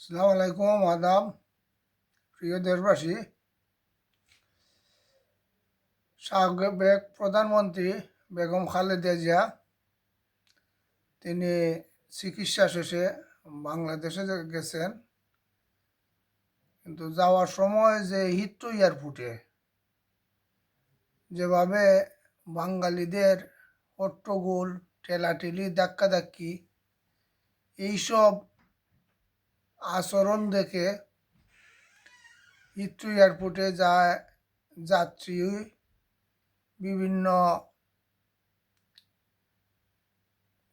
সালাম আলাইকুম, আদাব। প্রিয় দেশবাসী, সাবেক প্রধানমন্ত্রী বেগম খালেদা জিয়া, তিনি চিকিৎসা শেষে বাংলাদেশে গেছেন। কিন্তু যাওয়ার সময় যে হিত্রু এয়ারপোর্টে যেভাবে বাঙালিদের হট্টগোল, ঠেলাঠেলি, ধাক্কাধাক্কি, এইসব আচরণ দেখে হিথ্রো এয়ারপোর্টে যায় যাত্রী বিভিন্ন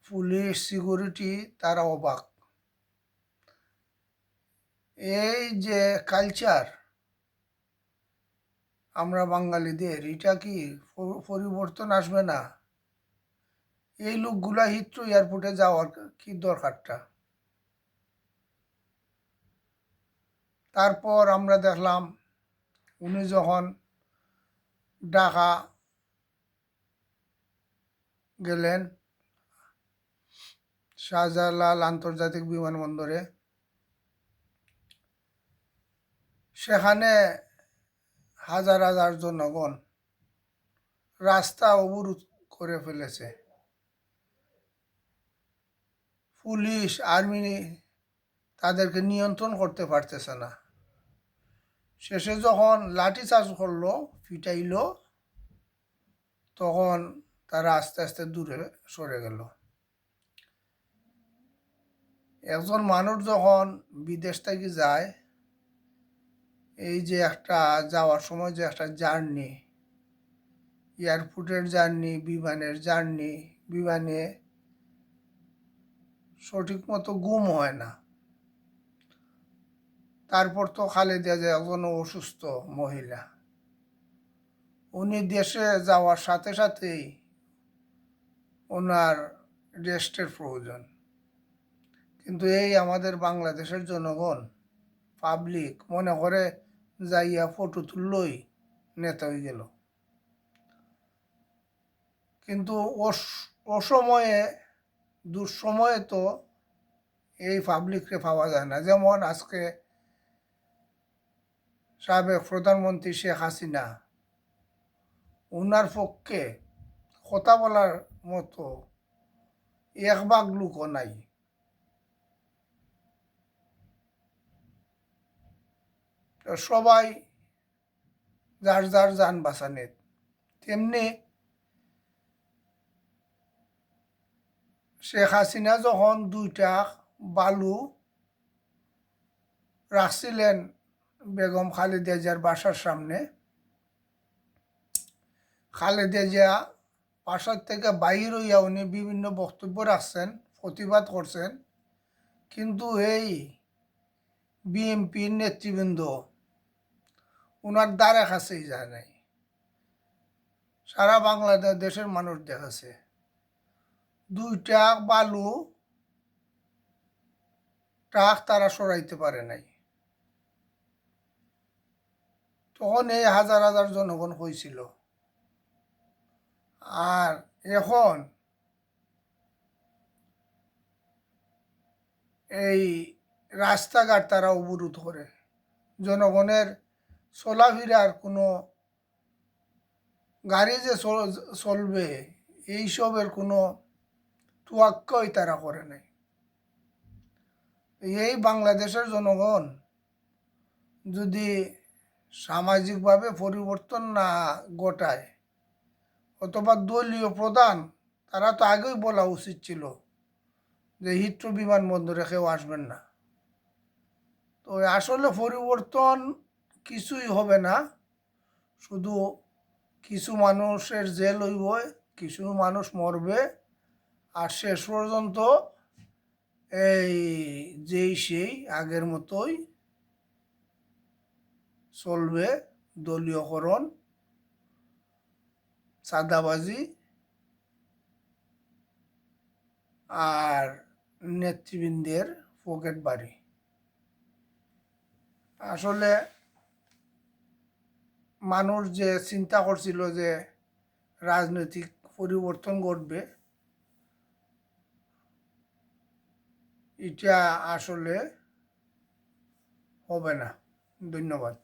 পুলিশ সিকিউরিটি তারা অবাক। এই যে কালচার আমরা বাঙালিদের, এটা কি পরিবর্তন আসবে না? এই লোকগুলা হিথ্রো এয়ারপোর্টে যাওয়ার কি দরকারটা? তারপর আমরা দেখলাম উনি যখন ঢাকা গেলেন, শাহজালাল আন্তর্জাতিক বিমানবন্দরে, সেখানে হাজার হাজার জনগণ রাস্তা অবরোধ করে ফেলেছে। পুলিশ, আর্মি তাদেরকে নিয়ন্ত্রণ করতে পারতেছে না। শেষে যখন লাঠি চার্জ করল পিটাইলো তখন তারা আস্তে আস্তে দূরে সরে গেল। একজন মানুষ যখন বিদেশ থেকে যায়, এই যে একটা যাওয়ার সময় যে একটা জার্নি, এয়ারপোর্টের জার্নি, বিমানের জার্নি, বিমানে সঠিক মতো গুম হয় না। তারপর তো খালেদা যে একজন অসুস্থ মহিলা। উনি দেশে যাওয়ার সাথে সাথেই ওনার রেস্টের প্রয়োজন। কিন্তু এই আমাদের বাংলাদেশের জনগণ পাবলিক মনে করে যাইয়া ফটো তুললই নেতা হয়ে গেল। কিন্তু অস- অসময়ে, দুঃসময়ে তো এই পাবলিককে পাওয়া যায় না। যেমন আজকে সাবেক প্রধানমন্ত্রী শেখ হাসিনা। ওনার পক্ষে কথা বলার মতো এক ভাগ লোকও নাই। সবাই যার যার যান বাঁচানের। তেমনি শেখ হাসিনা যখন দুইটা বালু রাখছিলেন বেগম খালেদা জিয়ার বাসার সামনে। খালেদা জিয়া বাসার থেকে বাইর হইয়া উনি বিভিন্ন বক্তব্য রাখছেন, প্রতিবাদ করছেন। কিন্তু এই বিএনপির নেতৃবৃন্দ ওনার দ্বারা কাছেই যায় নাই। সারা বাংলাদেশ দেশের মানুষ দেখাছে দুইটা বালু ট্রাক তারা সরাইতে পারে নাই। তখন এই হাজার হাজার জনগণ হয়েছিল আর এখন এই রাস্তাঘাট তারা অবরোধ করে। জনগণের চলাফেরার কোনো গাড়ি যে চল- চলবে, এইসবের কোনো তোয়াক্কাই তারা করে নাই। এই বাংলাদেশের জনগণ যদি সামাজিকভাবে পরিবর্তন না ঘটায় অথবা দলীয় প্রধান, তারা তো আগেই বলা উচিত ছিল যে হিথ্রো বিমানবন্দরে কেউ আসবেন না। তো আসলে পরিবর্তন কিছুই হবে না, শুধু কিছু মানুষের জেল হইব, কিছু মানুষ মরবে, আর শেষ পর্যন্ত এই যেই সেই আগের মতোই চলবে দলীয়করণ, চাঁদাবাজি আর নেতৃবৃন্দের পকেট বাড়ি। আসলে মানুষ যে চিন্তা করছিল যে রাজনৈতিক পরিবর্তন ঘটবে, এটা আসলে হবে না। ধন্যবাদ।